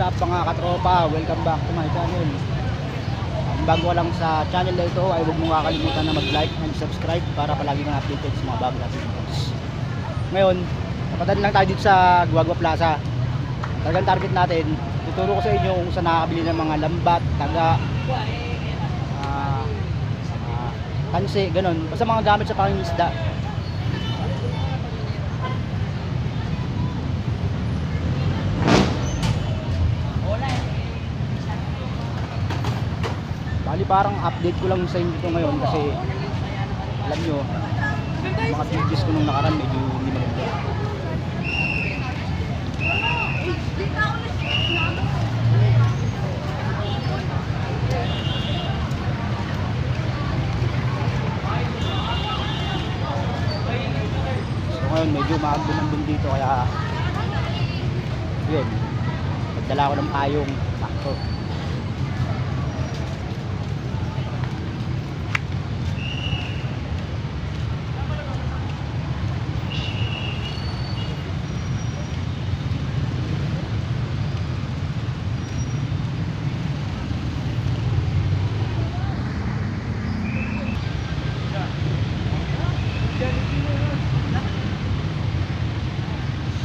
up mga katropa? Welcome back to my channel. Ang bago lang sa channel na ito ay huwag mong kakalimutan na mag-like and subscribe para palagi kang updated sa mga bago natin. Ngayon, napadali lang tayo dito sa Guagua Plaza. Talagang target natin, tuturo ko sa inyo kung saan nakakabili ng mga lambat, taga, ah, ah, tansi, ganun. Basta mga gamit sa pangingisda. Bali parang update ko lang sa inyo ito ngayon kasi alam nyo, mga videos ko nung nakaraan medyo hindi maganda. So ngayon medyo maagdo ng dun dito kaya yun, nagdala ko ng payong sakto.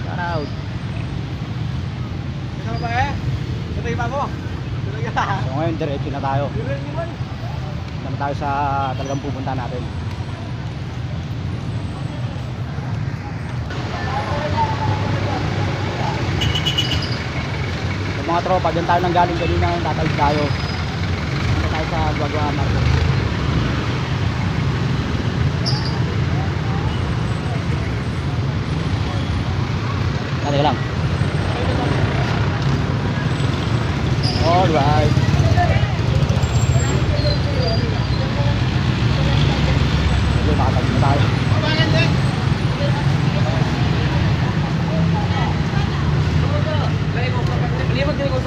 Shout out. Ano ba eh? Ito yung bago. So ngayon diretso na tayo. Naman tayo sa talagang pupunta natin. So, mga tropa, dyan tayo nang galing kanina tatawid tayo. Dito tayo sa Guagua Market. Teka lang. Alright. Medyo nakatawid na tayo. Lipat din ko sa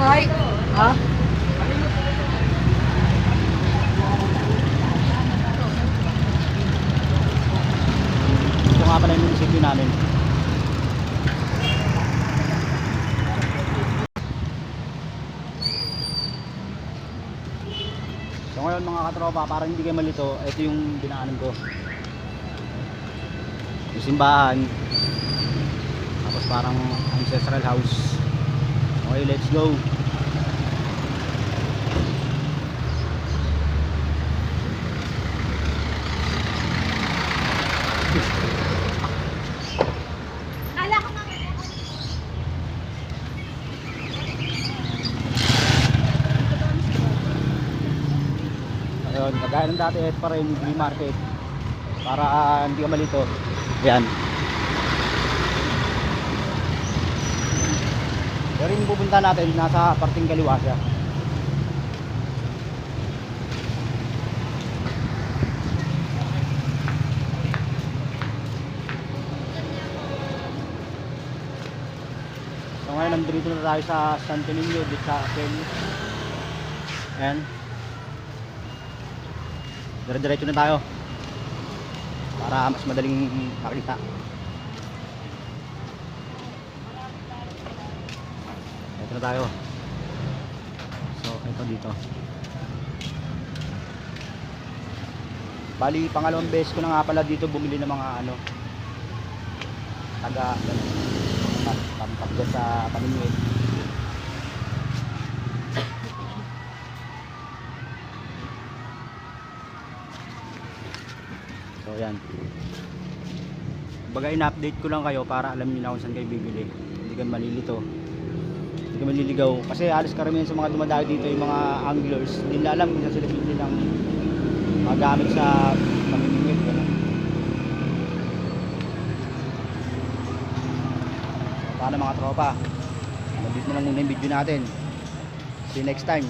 hay. Ha? Ito nga pala yung munisipyo namin. Ngayon mga katropa, parang hindi kayo malito, ito yung dinaanan ko. Yung simbahan. Tapos parang ancestral house. Okay, let's go. Ayun, kagaya ng dati, ito pa rin, flea market. Para ah, hindi ka malito. Yan. Pero yung pupunta natin, nasa parting kaliwa siya. So ngayon, nandito na tayo sa Santo Niño, dito sa. Ayan. Dire-diretso na tayo. Para mas madaling makita. Ito na tayo. So, ito dito. Bali, pangalawang beses ko na nga pala dito bumili ng mga ano taga tampag dyan sa paningin. So yan. Baga in-update ko lang kayo para alam niyo na kung saan kayo bibili. Hindi ka malilito. Hindi ka maliligaw. Kasi alis karamihan sa mga dumadayo dito yung mga anglers. Hindi nila alam kung saan sila bibili ng mga gamit sa pamimingwit. Ganun. So, paano mga tropa? Nandito na lang muna yung video natin. See you next time.